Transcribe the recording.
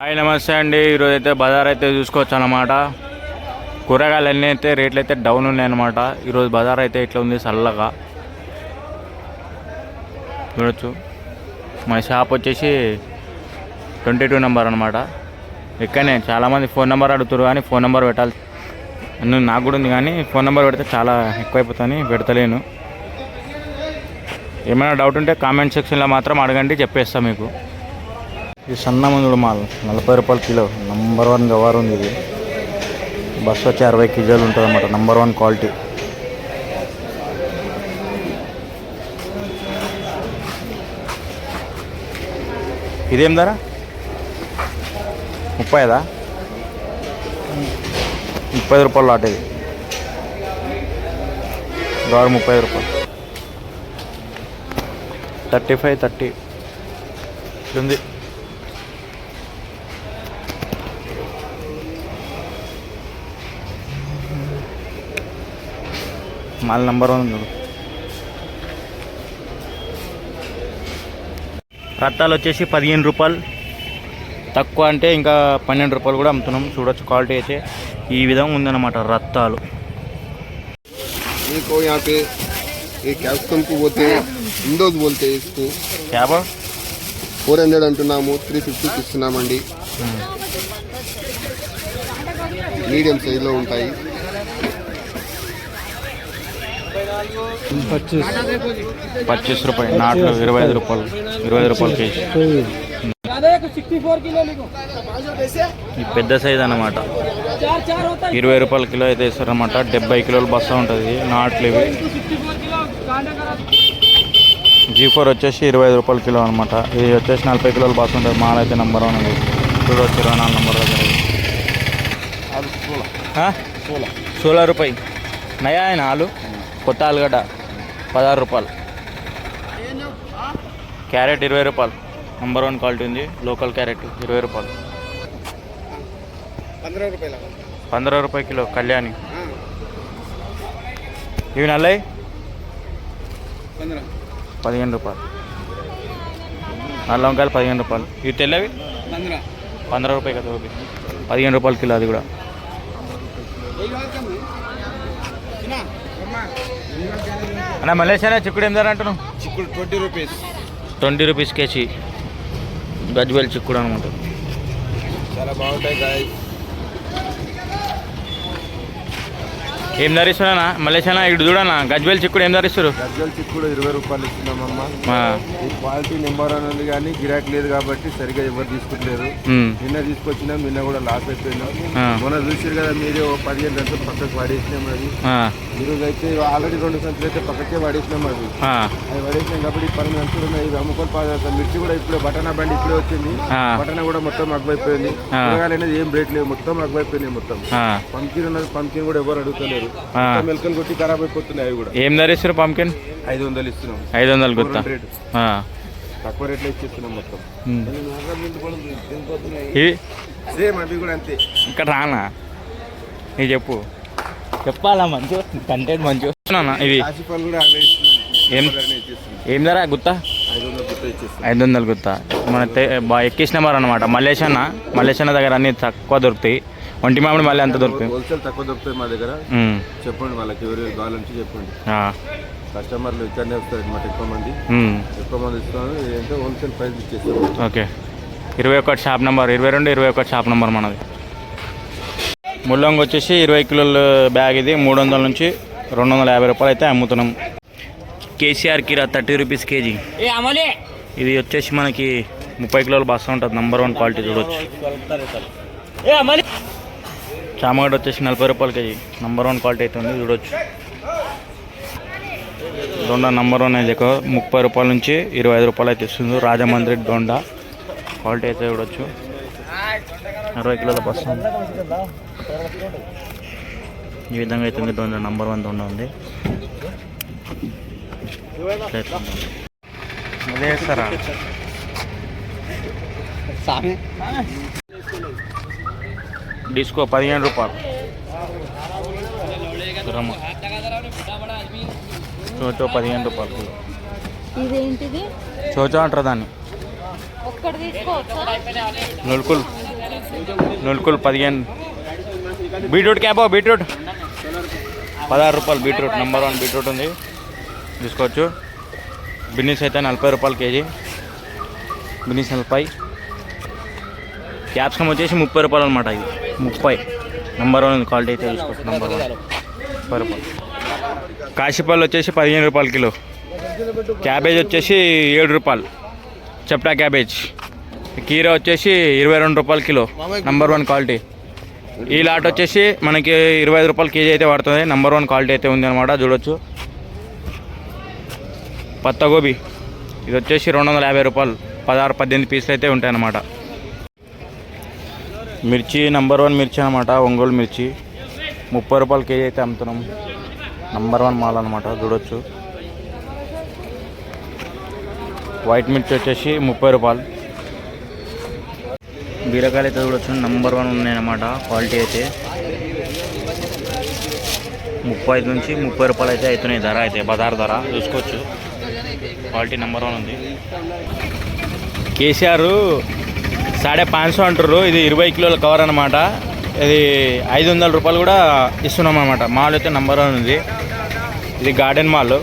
Hi నమస్తే అండి. ఈరోజు అయితే బజార్ అయితే చూసుకోవచ్చు అనమాట కూరగాయలు అన్నీ అయితే రేట్లు అయితే డౌన్ ఉన్నాయి అనమాట ఈరోజు బజార్ అయితే ఇట్లా ఉంది చల్లగా. చూడొచ్చు. మా షాప్ వచ్చేసి ట్వంటీ టూ నెంబర్ అనమాట ఇక్కడనే చాలామంది ఫోన్ నెంబర్ అడుగుతారు కానీ ఫోన్ నెంబర్ పెట్టాలి. నాకు కూడా ఉంది కానీ ఫోన్ నెంబర్ పెడితే చాలా ఎక్కువైపోతుంది పెడతలేను. ఏమైనా డౌట్ ఉంటే కామెంట్ సెక్షన్లో మాత్రం అడగండి చెప్పేస్తాను మీకు. ఇది సన్న మందుడు మాల్ నలభై రూపాయలు కిలో నంబర్ వన్ గవారు ఉంది ఇది. బస్ వచ్చి అరవై కేజీలు ఉంటుంది అన్నమాట నంబర్ వన్ క్వాలిటీ. ఇదేం ధర? ముప్పై ఐదా ముప్పై రూపాయలు లాట్ ఇది. గవర్ ముప్పై రూపాయలు. Thirty five thirty. ఉంది మళ్ళీ నెంబర్ వన్ చూడు. రత్తాలు వచ్చేసి పదిహేను రూపాయలు. తక్కువ అంటే ఇంకా పన్నెండు రూపాయలు కూడా అమ్ముతున్నాం. చూడొచ్చు క్వాలిటీ అయితే. ఈ విధంగా ఉందన్నమాట రత్తాలు మీకు యాపే ఏ పోతే విండోస్ పోతే ఇసుకు ఫోర్ హండ్రెడ్ అంటున్నాము. త్రీ ఫిఫ్టీ ఇస్తున్నామండి. మీడియం సైజ్లో ఉంటాయి. పచ్చీస్ రూపాయలు నాట్లు ఇరవై ఐదు రూపాయలు ఇరవై ఐదు రూపాయలు కేజీ. ఈ పెద్ద సైజ్ అన్నమాట. ఇరవై రూపాయల కిలో అయితే ఇస్తారనమాట డెబ్బై కిలోల బస్తా ఉంటుంది నాట్లు ఇవి. జీ ఫోర్ వచ్చేసి ఇరవై ఐదు రూపాయల కిలో అనమాట ఇది వచ్చేసి నలభై కిలోల బస్ ఉంటుంది మాల్ అయితే నెంబర్ వన్ ఉంది చూడవచ్చు ఇరవై నాలుగు నెంబర్ దగ్గర సోలా రూపాయి. నయా ఆయన ఆలు? కొత్త ఆలుగడ్డ పదహారు రూపాయలు. క్యారెట్ ఇరవై రూపాయలు. నెంబర్ వన్ క్వాలిటీ ఉంది. లోకల్ క్యారెట్ ఇరవై రూపాయలు. పంద్రవ రూపాయ కిలో కళ్యాణి. ఇవి నల్లయి? పదిహేను రూపాయలు. నల్ల వంకాయలు పదిహేను రూపాయలు. ఇవి తెల్లవి? పంద్రవ రూపాయ కదా పదిహేను రూపాయలు కిలో అది కూడా. అన్న మలేషియా చిక్కుడు ఏం ధర అంటున్నావు? చిక్కుడు twenty rupees. Twenty rupees KG Gajwel చిక్కుడు అనమాట. చాలా బాగుంటాయి గాయ. ఏం ధరిస్తున్నా మలేషియా ఇటు చూడన్నా గజ్వేల్ చిక్కుడు ఏం ధరిస్తారు గజ్జల చిక్కుడు ఇరవై రూపాయలు ఇస్తున్నామమ్మా. ఈ క్వాలిటీ నెంబర్ అని ఉంది కానీ గిరాకీ లేదు కాబట్టి సరిగా ఎవరు తీసుకుంటలేరు. నిన్న తీసుకొచ్చినాం నిన్న కూడా లాస్ అయిపోయినాం. మొన్న చూసారు కదా మీరే పదిహేను గంటలు పక్కకు పడేసినాం అది ఈరోజు అయితే ఆల్రెడీ రెండు సంచులు అయితే పక్కకే పడేసినాం అది ఆ, అది పడేసినాం కాబట్టి పన్నెండు గంటలు ఉన్నాయి. ఇవి అమ్ముకొని పాదాం మిర్చి కూడా ఇప్పుడే బటానా బండి ఇప్పుడే వచ్చింది. బటానా కూడా మొత్తం అగ్గుపోయింది. కూరగాయలు అనేది ఏం రేట్ లేవు. మొత్తం అగ్గుపోయినాయి మొత్తం. పంకిన్ ఉన్నది పంకిన్ కూడా ఎవరు అడుగుతలేరు. మెలకలు కొట్టి ఖరాబ్ అయిపోతున్నాయి అవి కూడా. ఏం ధరిస్తారు పంకిన్? ఐదు వందలు ఇస్తున్నాం ఐదు వందలు ఆ, తక్కువ రేట్లో ఇచ్చేస్తున్నాం మొత్తం. సేమ్ అవి కూడా అంతే. ఇక్కడ రానా? ఇది చెప్పు. చెప్పాలా మంచి? కంటెంట్ మంచి. వస్తున్నా ఇస్తున్నాం ఏం? ధర గుత్తా? ఐదు వందలు గుత్తా. మన ఎక్కిసిన నెంబర్ అనమాట మల్లేశన్న మల్లేశన్న దగ్గర అన్ని తక్కువ దొరుకుతాయి. ఒంటి మామిడి మళ్ళీ అంత దొరుకుతాయి. హోల్సేల్ తక్కువ దొరుకుతాయి మా దగ్గర. చెప్పండి వాళ్ళకి ఎవరు కావాలంటే చెప్పండి. ఆ, కస్టమర్లు ఇక్కడనే వస్తారు అనమాట ఎక్కువ మంది. ఎక్కువ మంది ఇస్తున్నారు. ఏంటంటే హోల్సేల్ ప్రైస్ ఇచ్చేస్తాం ఓకే. ఇరవై ఒకటి షాప్ నెంబర్ ఇరవై రెండు ఇరవై ఒకటి షాప్ నెంబర్ మనది. ముల్లంగి వచ్చేసి ఇరవై కిలోల బ్యాగ్ ఇది మూడు వందల నుంచి రెండు వందల యాభై రూపాయలు అయితే అమ్ముతున్నాం. కేసీఆర్ కిరా థర్టీ రూపీస్ కేజీ. ఇది వచ్చేసి మనకి ముప్పై కిలోల బస్తా ఉంటుంది నంబర్ వన్ క్వాలిటీ చూడొచ్చు. చామగడ్డ వచ్చేసి నలభై రూపాయల కేజీ నంబర్ వన్ క్వాలిటీ అయితే ఉంది చూడొచ్చు. దొండ నంబర్ వన్ అయితే ఎక్కువ ముప్పై రూపాయల నుంచి ఇరవై ఐదు రూపాయలు అయితే ఇస్తుంది. రాజమండ్రి దొండ క్వాలిటీ అయితే చూడొచ్చు. అరవై కిలోల బస్తా ఉంది. ఈ విధంగా అయితే ఉంది దొండ నంబర్ వన్ దొండ ఉంది. అదే వేస్తారా డిస్కో పదిహేను రూపాయలు. చోచో పదిహేను రూపాయలు ఇదేంటిది? చోచో అంటారు దాన్ని. నులుకులు. నులుకులు పదిహేను. బీట్రూట్ క్యాబో బీట్రూట్. పదహారు రూపాయలు బీట్రూట్ నెంబర్ వన్ బీట్రూట్ ఉంది. తీసుకోవచ్చు. బిన్నీస్ అయితే నలభై రూపాయలు కేజీ. బిన్నీస్ నలభై. క్యాప్సికమ్ వచ్చేసి ముప్పై రూపాయలు అనమాట ఇది. ముప్పై. నెంబర్ వన్ ఉంది క్వాలిటీ అయితే తీసుకోవచ్చు నెంబర్ వన్ ముప్పై రూపాయలు. కాశీపల్లి వచ్చేసి పదిహేను రూపాయలు కిలో. క్యాబేజ్ వచ్చేసి ఏడు రూపాయలు. చెప్టా క్యాబేజ్. కీర వచ్చేసి ఇరవై రెండు రూపాయలు కిలో. నెంబర్ వన్ క్వాలిటీ ఈ లాట్ వచ్చేసి మనకి ఇరవై ఐదు రూపాయలు కేజీ అయితే పడుతుంది. నెంబర్ వన్ క్వాలిటీ అయితే ఉంది అనమాట చూడొచ్చు. పత్తగోబీ ఇది వచ్చేసి రెండు వందల యాభై రూపాయలు. పదహారు పద్దెనిమిది పీసులు అయితే ఉంటాయన్నమాట మిర్చి నెంబర్ వన్ మిర్చి అనమాట ఒంగోలు మిర్చి. ముప్పై రూపాయలు కేజీ అయితే అమ్ముతున్నాం. నంబర్ వన్ మాల్ అనమాట చూడొచ్చు. వైట్ మిర్చి వచ్చేసి ముప్పై రూపాయలు. బీరకాయలు అయితే చూడొచ్చు. నంబర్ వన్ ఉన్నాయన్నమాట. క్వాలిటీ అయితే ముప్పై ఐదు నుంచి ముప్పై రూపాయలు అయితే అవుతున్నాయి ధర అయితే బజార్ ధర. చూసుకోవచ్చు. క్వాలిటీ నెంబర్ వన్ ఉంది. కేసీఆర్ సాడే పాంచ్ అంటారు ఇది ఇరవై కిలోల కవర్ అనమాట ఇది ఐదు వందల రూపాయలు కూడా ఇస్తున్నాం అనమాట మాల్ అయితే నెంబర్ వన్ ఉంది. ఇది గార్డెన్ మాల్